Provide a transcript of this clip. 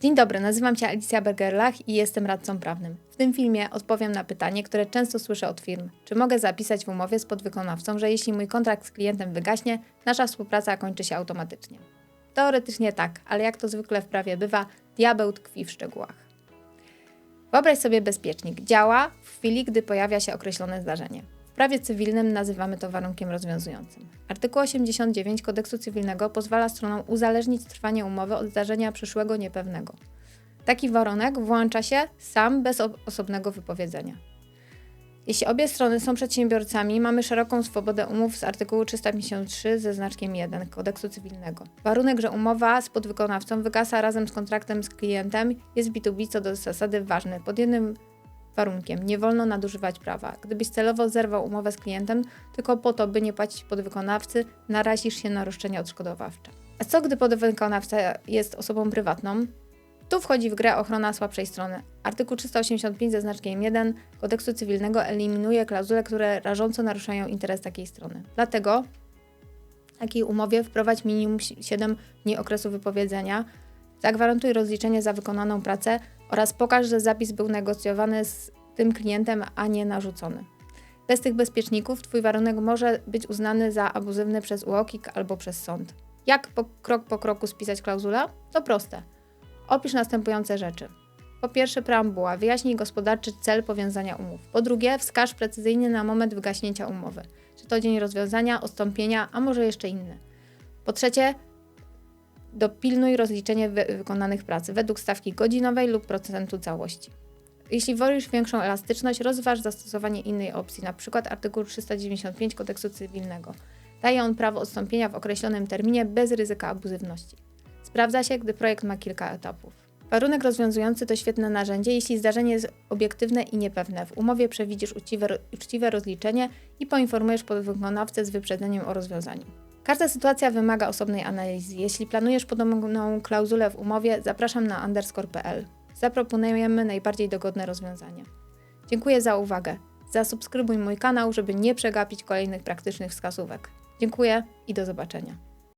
Dzień dobry, nazywam się Alicja Bergerlach i jestem radcą prawnym. W tym filmie odpowiem na pytanie, które często słyszę od firm. Czy mogę zapisać w umowie z podwykonawcą, że jeśli mój kontrakt z klientem wygaśnie, nasza współpraca kończy się automatycznie? Teoretycznie tak, ale jak to zwykle w prawie bywa, diabeł tkwi w szczegółach. Wyobraź sobie bezpiecznik. Działa w chwili, gdy pojawia się określone zdarzenie. Prawie cywilnym nazywamy to warunkiem rozwiązującym. Artykuł 89 kodeksu cywilnego pozwala stronom uzależnić trwanie umowy od zdarzenia przyszłego niepewnego. Taki warunek włącza się sam bez osobnego wypowiedzenia. Jeśli obie strony są przedsiębiorcami, mamy szeroką swobodę umów z artykułu 353 ze znaczkiem 1 kodeksu cywilnego. Warunek, że umowa z podwykonawcą wygasa razem z kontraktem z klientem jest B2B co do zasady ważny. Pod jednym warunkiem nie wolno nadużywać prawa. Gdybyś celowo zerwał umowę z klientem tylko po to, by nie płacić podwykonawcy, narazisz się na roszczenia odszkodowawcze. A co gdy podwykonawca jest osobą prywatną? Tu wchodzi w grę ochrona słabszej strony. Artykuł 385 ze znaczkiem 1 kodeksu cywilnego eliminuje klauzule, które rażąco naruszają interes takiej strony. Dlatego takiej umowie wprowadź minimum 7 dni okresu wypowiedzenia, zagwarantuj rozliczenie za wykonaną pracę oraz pokaż, że zapis był negocjowany z tym klientem, a nie narzucony. Bez tych bezpieczników Twój warunek może być uznany za abuzywny przez UOKiK albo przez sąd. Jak po, krok po kroku spisać klauzulę? To proste. Opisz następujące rzeczy. Po pierwsze, preambuła. Wyjaśnij gospodarczy cel powiązania umów. Po drugie, wskaż precyzyjnie na moment wygaśnięcia umowy. Czy to dzień rozwiązania, odstąpienia, a może jeszcze inny. Po trzecie, dopilnuj rozliczenie wy wykonanych pracy według stawki godzinowej lub procentu całości. Jeśli wolisz większą elastyczność, rozważ zastosowanie innej opcji, np. artykuł 395 kodeksu cywilnego. Daje on prawo odstąpienia w określonym terminie bez ryzyka abuzywności. Sprawdza się, gdy projekt ma kilka etapów. Warunek rozwiązujący to świetne narzędzie, jeśli zdarzenie jest obiektywne i niepewne. W umowie przewidzisz uczciwe, uczciwe rozliczenie i poinformujesz podwykonawcę z wyprzedzeniem o rozwiązaniu. Każda sytuacja wymaga osobnej analizy. Jeśli planujesz podobną klauzulę w umowie, zapraszam na underscore.pl. Zaproponujemy najbardziej dogodne rozwiązania. Dziękuję za uwagę. Zasubskrybuj mój kanał, żeby nie przegapić kolejnych praktycznych wskazówek. Dziękuję i do zobaczenia.